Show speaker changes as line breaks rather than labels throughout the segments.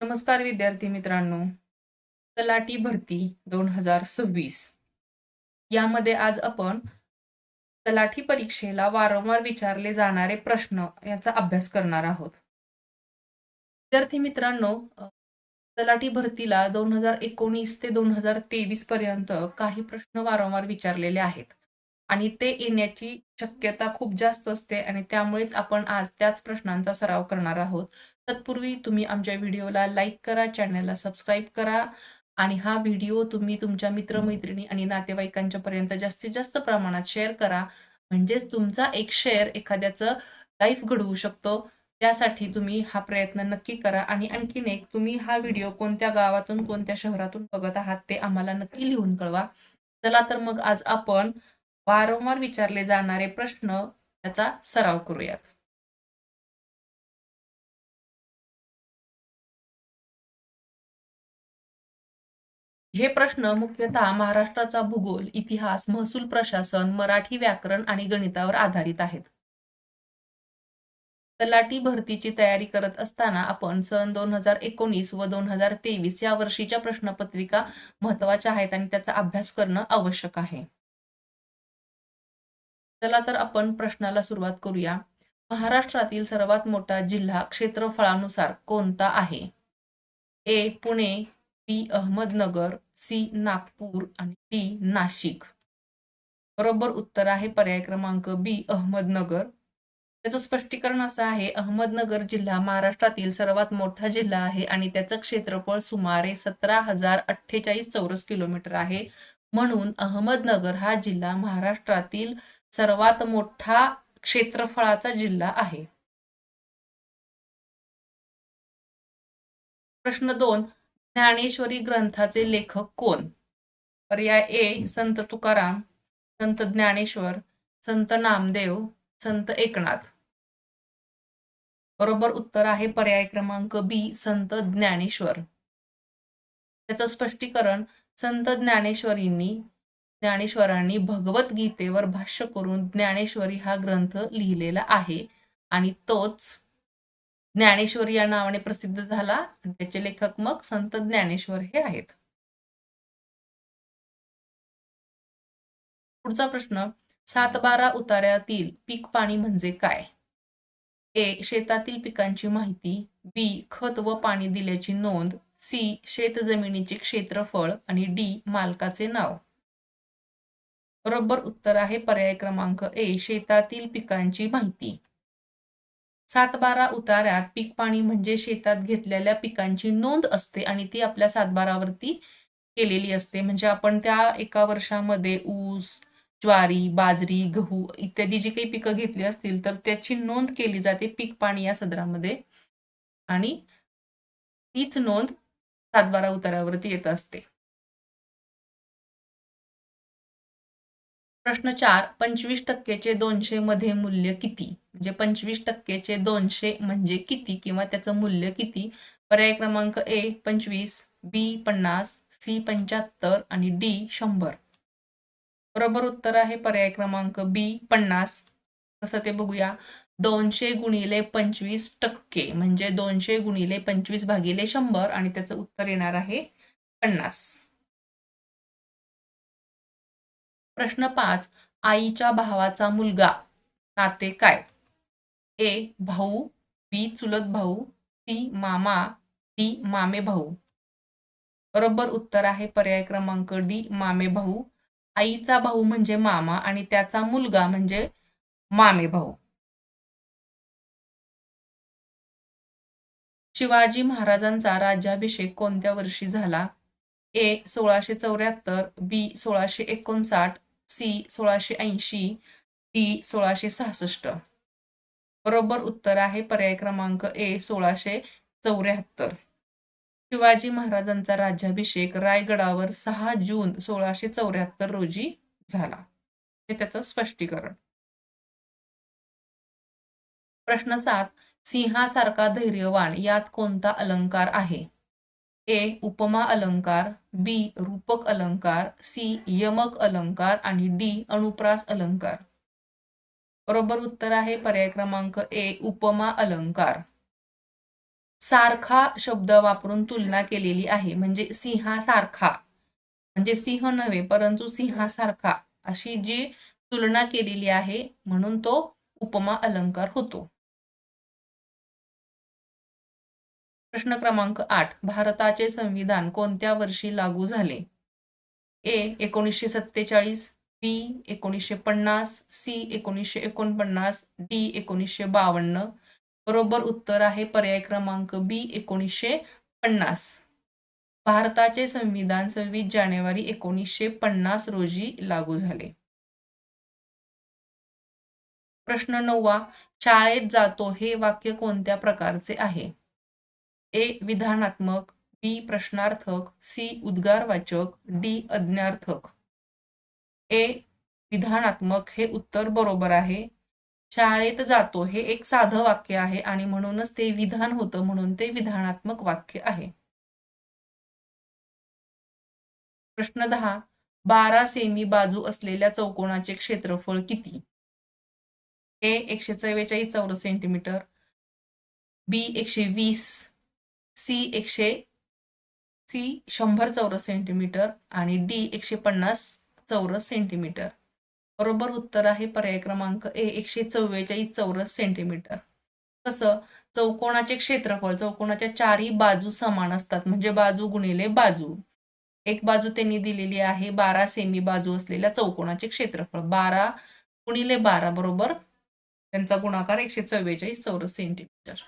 नमस्कार विद्यार्थी मित्रांनो. तलाठी भरती दोन हजार सव्वीस. यामध्ये आज आपण तलाठी परीक्षेला वारंवार विचारले जाणारे प्रश्न याचा अभ्यास करणार आहोत. विद्यार्थी मित्रांनो तलाठी भरतीला दोन हजार एकोणीस ते दोन हजार तेवीस पर्यंत काही प्रश्न वारंवार विचारलेले आहेत आणि ते येण्याची शक्यता खूप जास्त असते आणि त्यामुळेच आपण आज त्याच प्रश्नांचा सराव करणार आहोत. तत्पूर्वी तुम्ही आमच्या व्हिडिओला लाईक करा चॅनलला सबस्क्राईब करा आणि हा व्हिडिओ तुम्ही तुमच्या मित्रमैत्रिणी आणि नातेवाईकांच्या पर्यंत जास्तीत जास्त प्रमाणात शेअर करा. म्हणजेच तुमचा एक शेअर एखाद्याचं लाईफ घडवू शकतो. त्यासाठी तुम्ही हा प्रयत्न नक्की करा आणि आणखीन एक तुम्ही हा व्हिडिओ कोणत्या गावातून कोणत्या शहरातून बघत आहात ते आम्हाला नक्की लिहून कळवा. चला तर मग आज आपण वारंवार विचारले जाणारे प्रश्न त्याचा सराव करूयात. हे प्रश्न मुख्यतः महाराष्ट्राचा भूगोल इतिहास महसूल प्रशासन मराठी व्याकरण आणि गणितावर आधारित आहेत. तलाठी भरतीची तयारी करत असताना आपण सन दोन हजार एकोणीस व दोन हजार तेवीस या वर्षीच्या प्रश्नपत्रिका महत्त्वाच्या आहेत आणि त्याचा अभ्यास करणं आवश्यक आहे. चला तर आपण प्रश्नाला सुरुवात करूया. महाराष्ट्रातील सर्वात मोठा जिल्हा क्षेत्रफळानुसार कोणता आहे? A Pune B Ahmednagar C Nagpur आणि डी नाशिक. बरोबर उत्तर आहे पर्याय क्रमांक बी अहमदनगर. त्याचं स्पष्टीकरण असं आहे अहमदनगर जिल्हा महाराष्ट्रातील सर्वात मोठा जिल्हा आहे आणि त्याचं क्षेत्रफळ सुमारे सतरा हजार अठ्ठेचाळीस चौरस किलोमीटर आहे. म्हणून अहमदनगर हा जिल्हा महाराष्ट्रातील सर्वात मोठा क्षेत्रफळाचा जिल्हा आहे. प्रश्न दोन ज्ञानेश्वरी ग्रंथाचे लेखक कोण? पर्याय ए संत तुकाराम संत ज्ञानेश्वर संत नामदेव संत एकनाथ. बरोबर उत्तर आहे पर्याय क्रमांक बी संत ज्ञानेश्वर. त्याचं स्पष्टीकरण संत ज्ञानेश्वरींनी ज्ञानेश्वरांनी भगवद्गीतेवर भाष्य करून ज्ञानेश्वरी हा ग्रंथ लिहिलेला आहे आणि तोच ज्ञानेश्वर या नावाने प्रसिद्ध झाला आणि त्याचे लेखक मग संत ज्ञानेश्वर हे आहेत. पुढचा प्रश्न सातबारा उतार्यातील पीक पाणी म्हणजे काय? ए शेतातील पिकांची माहिती बी खत व पाणी दिल्याची नोंद सी शेत जमिनीचे क्षेत्रफळ आणि डी मालकाचे नाव. बरोबर उत्तर आहे पर्याय क्रमांक ए शेतातील पिकांची माहिती. सातबारा उताऱ्यात पीक पाणी म्हणजे शेतात घेतलेल्या पिकांची नोंद असते आणि ती आपल्या सातबारावरती केलेली असते. म्हणजे आपण त्या एका वर्षामध्ये ऊस ज्वारी बाजरी गहू इत्यादी जी काही पिकं घेतली असतील तर त्याची नोंद केली जाते पीक पाणी या सदरामध्ये. आणि तीच नोंद सातबारा उतारावरती येत असते. प्रश्न चार पंचवीस टक्केचे दोनशे मध्ये मूल्य किती? म्हणजे पंचवीस टक्केचे दोनशे म्हणजे किती किंवा त्याचं मूल्य किती? पर्याय क्रमांक ए पंचवीस बी पन्नास सी पंच्याहत्तर आणि डी शंभर. बरोबर उत्तर आहे पर्याय क्रमांक बी पन्नास. कसं ते बघूया. दोनशे गुणिले पंचवीस टक्के म्हणजे दोनशे गुणिले पंचवीस भागिले शंभर आणि त्याचं उत्तर येणार आहे पन्नास. प्रश्न पाच आईच्या भावाचा मुलगा नाते काय? ए भाऊ बी चुलत भाऊ सी मामा डी मामे भाऊ. बरोबर उत्तर आहे पर्याय क्रमांक डी मामे भाऊ. आईचा भाऊ म्हणजे मामा आणि त्याचा मुलगा म्हणजे मामे भाऊ. शिवाजी महाराजांचा राज्याभिषेक कोणत्या वर्षी झाला? ए सोळाशे चौऱ्याहत्तर बी सोळाशे एकोणसाठ सी सोळाशे ऐंशी डी सोळाशे सहासष्ट. बरोबर उत्तर आहे पर्याय क्रमांक ए सोळाशे चौऱ्याहत्तर. शिवाजी महाराजांचा राज्याभिषेक रायगडावर सहा जून सोळाशे चौऱ्याहत्तर रोजी झाला. हे त्याचं स्पष्टीकरण. प्रश्न सात सिंहासारखा धैर्यवान यात कोणता अलंकार आहे? ए उपमा अलंकार बी रूपक अलंकार सी यमक अलंकार आणि डी अनुप्रास अलंकार. बरोबर उत्तर आहे पर्याय क्रमांक ए उपमा अलंकार. सारखा शब्द वापरून तुलना केलेली आहे. म्हणजे सिंहासारखा. म्हणजे सिंह नव्हे परंतु सिंहासारखा. अशी जी तुलना केलेली आहे म्हणून तो उपमा अलंकार होतो. प्रश्न क्रमांक आठ. भारताचे संविधान कोणत्या वर्षी लागू झाले? ए एकोणीसशे सत्तेचाळीस. बी एकोणीसशे पन्नास सी एकोणीसशे एकोणपन्नास डी एकोणीसशे बावन्न. बरोबर उत्तर आहे पर्याय क्रमांक बी एकोणीसशे पन्नास. भारताचे संविधान सव्वीस जानेवारी एकोणीसशे पन्नास रोजी लागू झाले. प्रश्न नववा शाळेत जातो हे वाक्य कोणत्या प्रकारचे आहे? ए विधानात्मक बी प्रश्नार्थक सी उद्गारवाचक डी अज्ञार्थक. ए विधानात्मक हे उत्तर बरोबर आहे. शाळेत जातो हे एक साधं वाक्य आहे आणि म्हणूनच ते विधान होतं म्हणून ते विधानात्मक वाक्य आहे. प्रश्न दहा बारा सेमी बाजू असलेल्या चौकोनाचे क्षेत्रफळ किती? ए एकशे चव्वेचाळीस चौरस सेंटीमीटर बी एकशे वीस सी एकशे सी शंभर चौरस सेंटीमीटर आणि डी एकशे पन्नास चौरस सेंटीमीटर. बरोबर उत्तर आहे पर्याय क्रमांक ए एकशे चव्वेचाळीस चौरस सेंटीमीटर. कसं चौकोनाचे क्षेत्रफळ चौकोनाच्या चारही बाजू समान असतात म्हणजे बाजू गुणिले बाजू. एक बाजू त्यांनी दिलेली आहे बारा सेमी बाजू असलेल्या चौकोनाचे क्षेत्रफळ बारा गुणिले बारा बरोबर? त्यांचा गुणाकार एकशे चव्वेचाळीस चौरस सेंटीमीटर.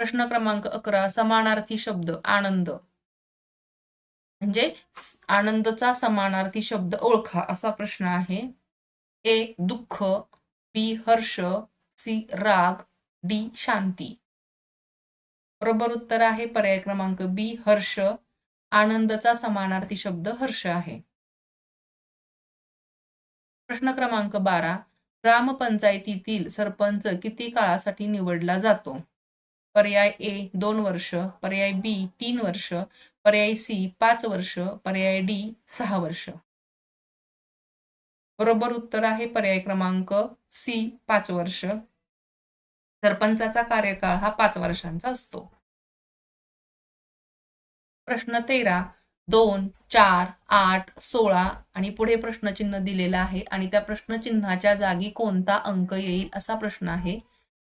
प्रश्न क्रमांक अकरा समानार्थी शब्द आनंद. म्हणजे आनंदचा समानार्थी शब्द ओळखा असा प्रश्न आहे. ए दुःख बी हर्ष सी राग डी शांती. बरोबर उत्तर आहे पर्याय क्रमांक बी हर्ष. आनंदचा समानार्थी शब्द हर्ष आहे. प्रश्न क्रमांक बारा ग्रामपंचायतीतील सरपंच किती काळासाठी निवडला जातो? पर्याय ए दोन वर्ष. पर्याय बी तीन वर्ष. पर्याय सी पाच वर्ष पर्याय डी सहा वर्ष. बरोबर उत्तर आहे पर्याय क्रमांक सी पाच वर्ष. सरपंचाचा कार्यकाळ हा पाच वर्षांचा असतो. प्रश्न तेरा दोन चार आठ सोळा आणि पुढे प्रश्नचिन्ह दिलेलं आहे आणि त्या प्रश्नचिन्हाच्या जागी कोणता अंक येईल असा प्रश्न आहे.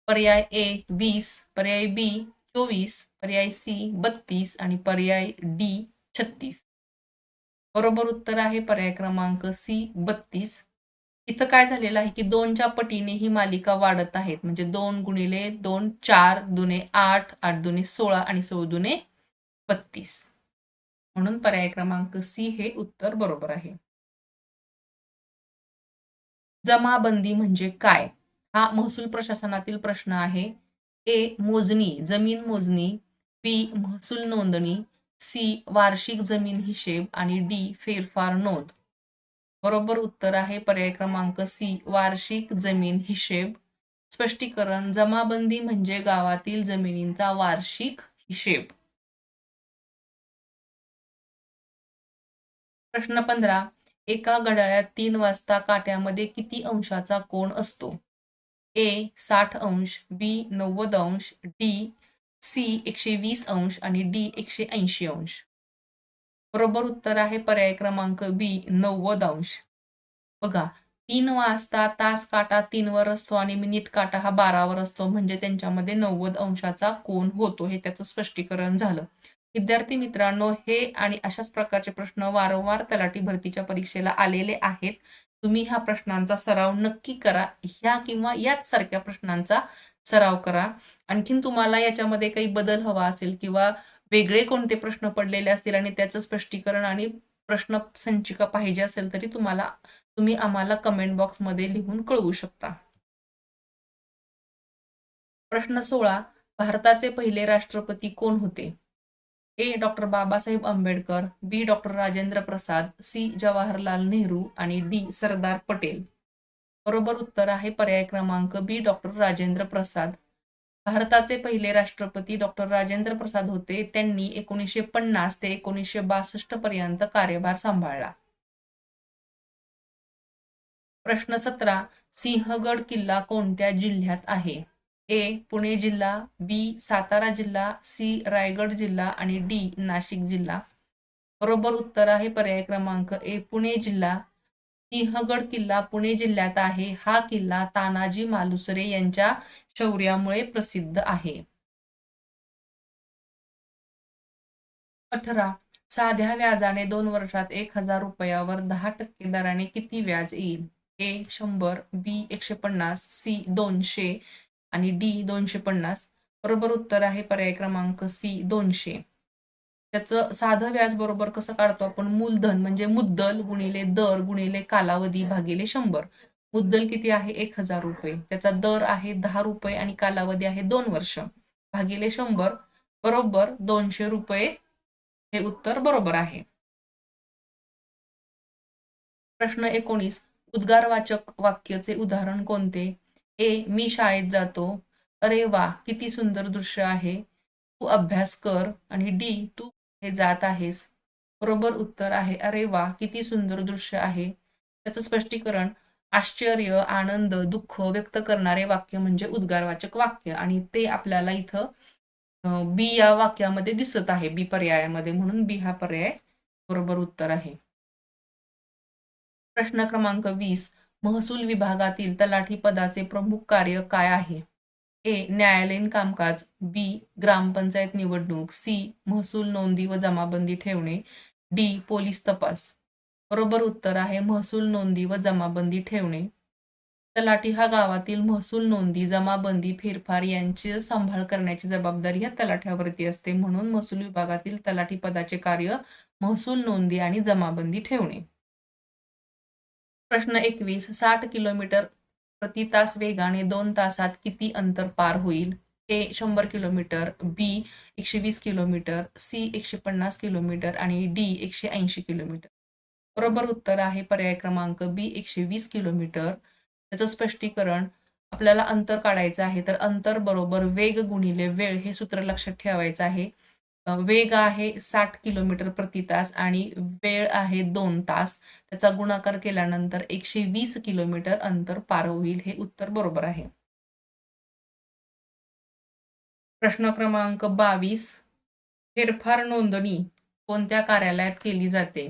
पर्याय ए वीस पर्याय बी चोवीस पर्याय सी बत्तीस आणि पर्याय डी छत्तीस. बरोबर उत्तर आहे पर्याय क्रमांक सी बत्तीस. इथं काय झालेलं आहे की दोनच्या पटीने ही मालिका वाढत आहेत. म्हणजे दोन गुणिले दोन चार दुने आठ आठ दुने सोळा आणि सोळ दुने बत्तीस. म्हणून पर्याय क्रमांक सी हे उत्तर बरोबर आहे. जमाबंदी म्हणजे काय? हा महसूल प्रशासनातील प्रश्न आहे. ए मोजणी जमीन मोजणी बी महसूल नोंदणी सी वार्षिक जमीन हिशेब आणि डी फेरफार नोंद. बरोबर उत्तर आहे पर्याय क्रमांक सी वार्षिक जमीन हिशेब. स्पष्टीकरण जमाबंदी म्हणजे गावातील जमिनींचा वार्षिक हिशेब. प्रश्न पंधरा एका घड्याळ्यात तीन वाजता काट्यामध्ये किती अंशाचा कोण असतो? ए साठ अंश बी नव्वद अंश डी सी एकशे वीस अंश आणि डी एकशे ऐंशी अंश. बरोबर उत्तर आहे पर्याय क्रमांक बी नव्वद अंश. बघा तीन वाजता तास काटा तीनवर असतो आणि मिनिट काटा हा बारावर असतो. म्हणजे त्यांच्यामध्ये नव्वद अंशाचा कोण होतो हे त्याचं स्पष्टीकरण झालं. विद्यार्थी मित्रांनो हे आणि अशाच प्रकारचे प्रश्न वारंवार तलाठी भरतीच्या परीक्षेला आलेले आहेत. तुम्ही ह्या प्रश्नांचा सराव नक्की करा. ह्या किंवा याच सारख्या प्रश्नांचा सराव करा. आणखीन तुम्हाला याच्यामध्ये काही बदल हवा असेल किंवा वेगळे कोणते प्रश्न पडलेले असतील आणि त्याचं स्पष्टीकरण आणि प्रश्न संचिका पाहिजे असेल तरी तुम्हाला तुम्ही आम्हाला कमेंट बॉक्समध्ये लिहून कळवू शकता. प्रश्न सोळा भारताचे पहिले राष्ट्रपती कोण होते? A doctor Babasaheb Ambedkar B doctor Rajendra Prasad C Jawaharlal Nehru आणि डी सरदार पटेल. बरोबर उत्तर आहे पर्याय क्रमांक बी डॉक्टर राजेंद्र प्रसाद. भारताचे पहिले राष्ट्रपती डॉक्टर राजेंद्र प्रसाद होते. त्यांनी एकोणीसशे पन्नास ते एकोणीसशे बासष्ट पर्यंत कार्यभार सांभाळला. प्रश्न सतरा सिंहगड किल्ला कोणत्या जिल्ह्यात आहे? ए पुणे जिल्हा बी सातारा जिल्हा सी रायगड जिल्हा आणि डी नाशिक जिल्हा. बरोबर उत्तर आहे पर्याय क्रमांक ए पुणे जिल्हा. सिंहगड किल्ला पुणे जिल्ह्यात आहे. हा किल्ला तानाजी मालुसरे यांच्या शौर्यामुळे प्रसिद्ध आहे. अठरा. साध्या व्याजाने दोन वर्षात एक हजार रुपयावर दहा टक्के दराने किती व्याज येईल? ए शंभर बी एकशे पन्नास सी दोनशे आणि डी दोनशे पन्नास. बरोबर उत्तर आहे पर्याय क्रमांक सी दोनशे. त्याचं साधं व्याज बरोबर कसं काढतो आपण? मूलधन म्हणजे मुद्दल गुणिले दर गुणिले कालावधी भागिले शंभर. मुद्दल किती आहे? एक हजार रुपये. त्याचा दर आहे दहा रुपये आणि कालावधी आहे दोन वर्ष. भागिले शंभर बरोबर दोनशे रुपये. हे उत्तर बरोबर आहे. प्रश्न एकोणीस. उद्गारवाचक वाक्याचे उदाहरण कोणते? ए मी शाळेत जातो. अरे वा किती सुंदर दृश्य आहे. तू अभ्यास कर आणि डी तू हे जात आहेस? बरोबर उत्तर आहे अरे वा किती सुंदर दृश्य आहे. त्याचं स्पष्टीकरण आश्चर्य आनंद दुःख व्यक्त करणारे वाक्य म्हणजे उद्गारवाचक वाक्य आणि ते आपल्याला इथं बी या वाक्यामध्ये दिसत आहे बी पर्यायामध्ये म्हणून बी हा पर्याय बरोबर उत्तर आहे. प्रश्न क्रमांक वीस महसूल विभागातील तलाठी पदाचे प्रमुख कार्य काय आहे? ए. न्यायालयीन कामकाज. बी. ग्रामपंचायत निवडणूक. सी. महसूल नोंदी व जमाबंदी ठेवणे. डी. पोलीस तपास. बरोबर उत्तर आहे महसूल नोंदी व जमाबंदी ठेवणे. तलाठी हा गावातील महसूल नोंदी जमाबंदी फेरफार यांची सांभाळ करण्याची जबाबदारी ह्या तलाठ्यावरती असते. म्हणून महसूल विभागातील तलाठी पदाचे कार्य महसूल नोंदी आणि जमाबंदी ठेवणे. प्रश्न एकवीस साठ किलोमीटर प्रति तास वेगाने दोन तासात किती अंतर पार होईल? ए शंभर किलोमीटर बी एकशे वीस किलोमीटर सी एकशे पन्नास किलोमीटर आणि डी एकशे ऐंशी किलोमीटर. बरोबर उत्तर आहे पर्याय क्रमांक बी एकशे वीस किलोमीटर. त्याचं स्पष्टीकरण आपल्याला अंतर काढायचं आहे तर अंतर बरोबर वेग गुणिले वेळ हे सूत्र लक्षात ठेवायचं आहे. वेग आहे साठ किलोमीटर प्रति तास आणि वेळ आहे दोन तास. त्याचा गुणाकार केल्यानंतर एकशे वीस किलोमीटर अंतर पार होईल हे उत्तर बरोबर आहे. प्रश्न क्रमांक बावीस. फेरफार नोंदणी कोणत्या कार्यालयात केली जाते?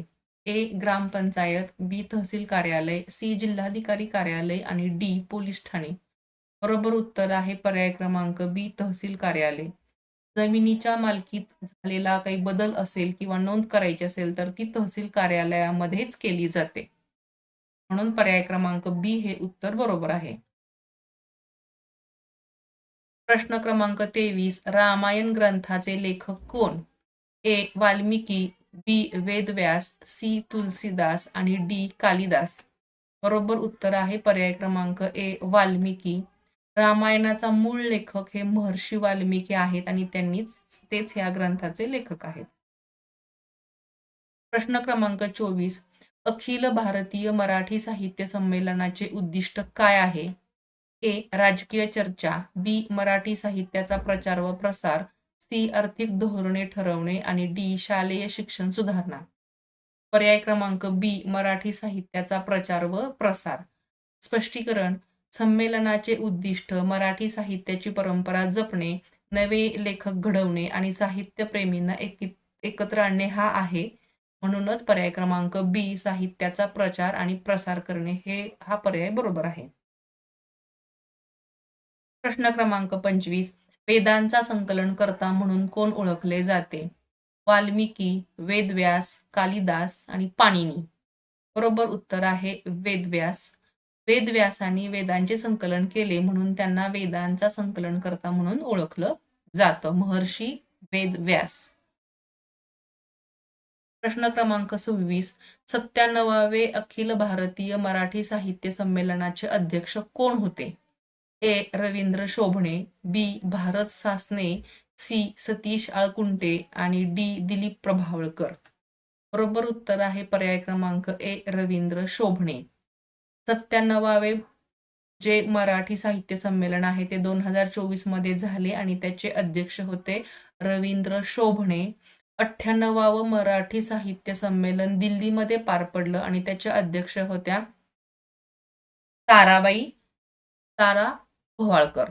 ए ग्रामपंचायत बी तहसील कार्यालय सी जिल्हाधिकारी कार्यालय आणि डी पोलीस ठाणे. बरोबर उत्तर आहे पर्याय क्रमांक बी तहसील कार्यालय. जमिनीच्या मालकीत झालेला काही बदल असेल किंवा नोंद करायची असेल तर ती तहसील कार्यालयामध्येच केली जाते. म्हणून पर्याय क्रमांक बी हे उत्तर बरोबर आहे. प्रश्न क्रमांक तेवीस रामायण ग्रंथाचे लेखक कोण? A. Valmiki B. Vedvyas C. Tulsidas आणि डी. कालिदास. बरोबर उत्तर आहे पर्याय क्रमांक ए. वाल्मिकी. रामायणाचा मूळ लेखक हे महर्षी वाल्मिकी आहेत आणि त्यांनीच तेच या ग्रंथाचे लेखक आहेत. प्रश्न क्रमांक चोवीस. अखिल भारतीय मराठी साहित्य संमेलनाचे उद्दिष्ट काय आहे? ए. राजकीय चर्चा. बी. मराठी साहित्याचा प्रचार व प्रसार. सी. आर्थिक धोरणे ठरवणे आणि डी. शालेय शिक्षण सुधारणा. पर्याय क्रमांक बी. मराठी साहित्याचा प्रचार व प्रसार. स्पष्टीकरण. संमेलनाचे उद्दिष्ट मराठी साहित्याची परंपरा जपणे नवे लेखक घडवणे आणि साहित्यप्रेमींना एकत्र आणणे हा आहे. म्हणूनच पर्याय क्रमांक बी साहित्याचा प्रचार आणि प्रसार करणे हे हा पर्याय बरोबर आहे. प्रश्न क्रमांक पंचवीस वेदांचा संकलन करता म्हणून कोण ओळखले जाते? वाल्मिकी वेदव्यास कालिदास आणि पाणिनी. बरोबर उत्तर आहे वेदव्यास. वेदव्यासांनी वेदांचे संकलन केले म्हणून त्यांना वेदांचा संकलन करता म्हणून ओळखलं जातं. महर्षी वेदव्यास. प्रश्न क्रमांक सव्वीस. सत्त्याण्णवावे अखिल भारतीय मराठी साहित्य संमेलनाचे अध्यक्ष कोण होते? A. Ravindra Shobhane B. Bharat Sasne C. Satish Alkunte आणि डी. दिलीप प्रभावळकर. बरोबर उत्तर आहे पर्याय क्रमांक ए. रवींद्र शोभणे. सत्त्याण्णवावे जे मराठी साहित्य संमेलन आहे ते दोन हजार चोवीसमध्ये झाले आणि त्याचे अध्यक्ष होते रवींद्र शोभणे. अठ्ठ्याण्णवावं मराठी साहित्य संमेलन दिल्लीमध्ये पार पडलं आणि त्याच्या अध्यक्ष होत्या ताराबाई तारा भोवाळकर.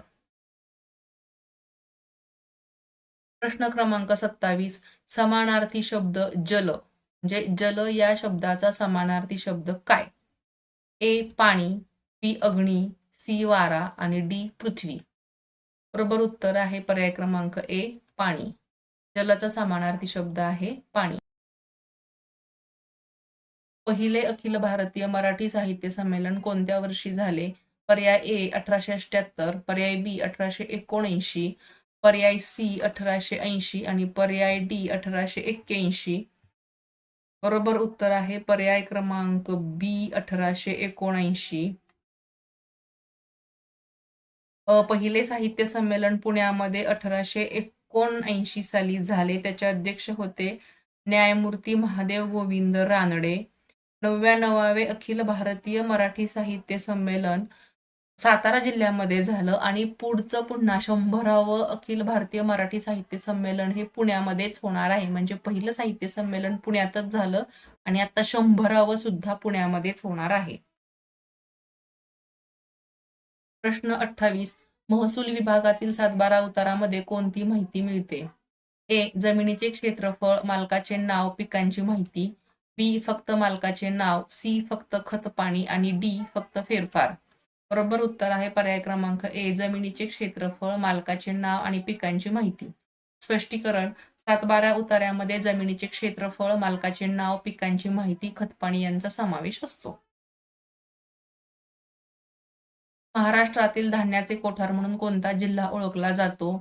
प्रश्न क्रमांक सत्तावीस समानार्थी शब्द जल म्हणजे जल या शब्दाचा समानार्थी शब्द काय? ए पाणी बी अग्नी सी वारा आणि डी पृथ्वी. बरोबर उत्तर आहे पर्याय क्रमांक ए पाणी. जलचा समानार्थी शब्द आहे पाणी. पहिले अखिल भारतीय मराठी साहित्य संमेलन कोणत्या वर्षी झाले? पर्याय ए अठराशे अठ्याहत्तर पर्याय बी अठराशे एकोणऐंशी पर्याय सी अठराशे ऐंशी आणि पर्याय डी अठराशे एक्क्याऐंशी. बरोबर उत्तर आहे. पर्याय क्रमांक बी अठराशे एकोणऐंशी. पहिले साहित्य संमेलन पुण्यामध्ये अठराशे एकोणऐंशी साली झाले. त्याचे अध्यक्ष होते न्यायमूर्ती महादेव गोविंद रानडे. नव्याण्णवावे अखिल भारतीय मराठी साहित्य संमेलन सातारा जिल्ह्यामध्ये झालं आणि पुढचं पुन्हा शंभरावं अखिल भारतीय मराठी साहित्य संमेलन हे पुण्यामध्येच होणार आहे. म्हणजे पहिलं साहित्य संमेलन पुण्यातच झालं आणि आता शंभरावं सुद्धा पुण्यामध्येच होणार आहे. प्रश्न अठ्ठावीस. महसूल विभागातील सातबारा उतारामध्ये कोणती माहिती मिळते? ए. जमिनीचे क्षेत्रफळ मालकाचे नाव पिकांची माहिती. बी. फक्त मालकाचे नाव. सी. फक्त खत पाणी आणि डी. फक्त फेरफार. बरोबर उत्तर आहे पर्याय क्रमांक ए जमिनीचे क्षेत्रफळ मालकाचे नाव आणि पिकांची माहिती. स्पष्टीकरण सातबारा उतार्यामध्ये जमिनीचे क्षेत्रफळ मालकाचे नाव पिकांची माहिती खतपाणी यांचा समावेश असतो. महाराष्ट्रातील धान्याचे कोठार म्हणून कोणता जिल्हा ओळखला जातो?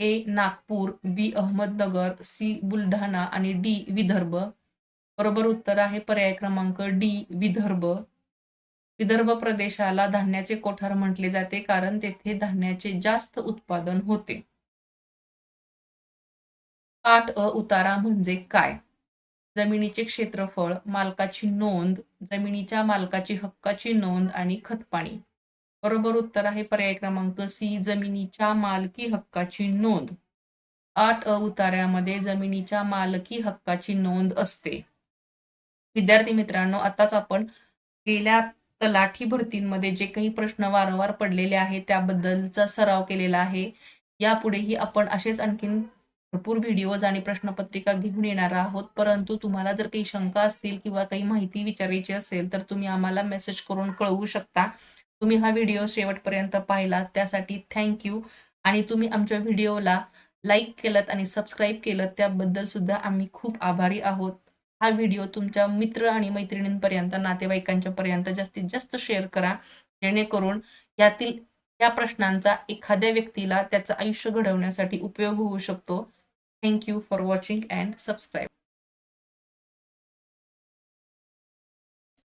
A Nagpur B Ahmednagar C Buldhana आणि डी विदर्भ. बरोबर उत्तर आहे पर्याय क्रमांक डी विदर्भ. विदर्भ प्रदेशाला धान्याचे कोठार म्हटले जाते कारण तेथे धान्याचे जास्त उत्पादन होते. आठ अ उतारा म्हणजे काय? जमिनीचे क्षेत्रफळ मालकाची नोंद जमिनीच्या मालकाची हक्काची नोंद आणि खतपाणी. बरोबर उत्तर आहे पर्याय क्रमांक सी जमिनीच्या मालकी हक्काची नोंद. आठ अ उतार्यामध्ये जमिनीच्या मालकी हक्काची नोंद असते. विद्यार्थी मित्रांनो आताच आपण गेल्या तलाठी भरतींमध्ये जे काही प्रश्न वारंवार पडलेले आहेत त्याबद्दलचा सराव केलेला आहे. यापुढेही आपण असेच आणखीन भरपूर व्हिडिओज आणि प्रश्नपत्रिका घेऊन येणार आहोत. परंतु तुम्हाला जर काही शंका असतील किंवा काही माहिती विचारायची असेल तर तुम्ही आम्हाला मेसेज करून कळवू शकता. तुम्ही हा व्हिडिओ शेवटपर्यंत पाहिला त्यासाठी थँक्यू आणि तुम्ही आमच्या व्हिडिओला लाईक केलं आणि सबस्क्राईब केलं त्याबद्दल सुद्धा आम्ही खूप आभारी आहोत. हा व्हिडिओ तुमच्या मित्र आणि मैत्रिणींपर्यंत नातेवाईकांच्या पर्यंत जास्तीत जास्त शेअर करा जेणेकरून यातील या प्रश्नांचा एखाद्या व्यक्तीला त्याचं आयुष्य घडवण्यासाठी उपयोग होऊ शकतो. Thank you for watching and subscribe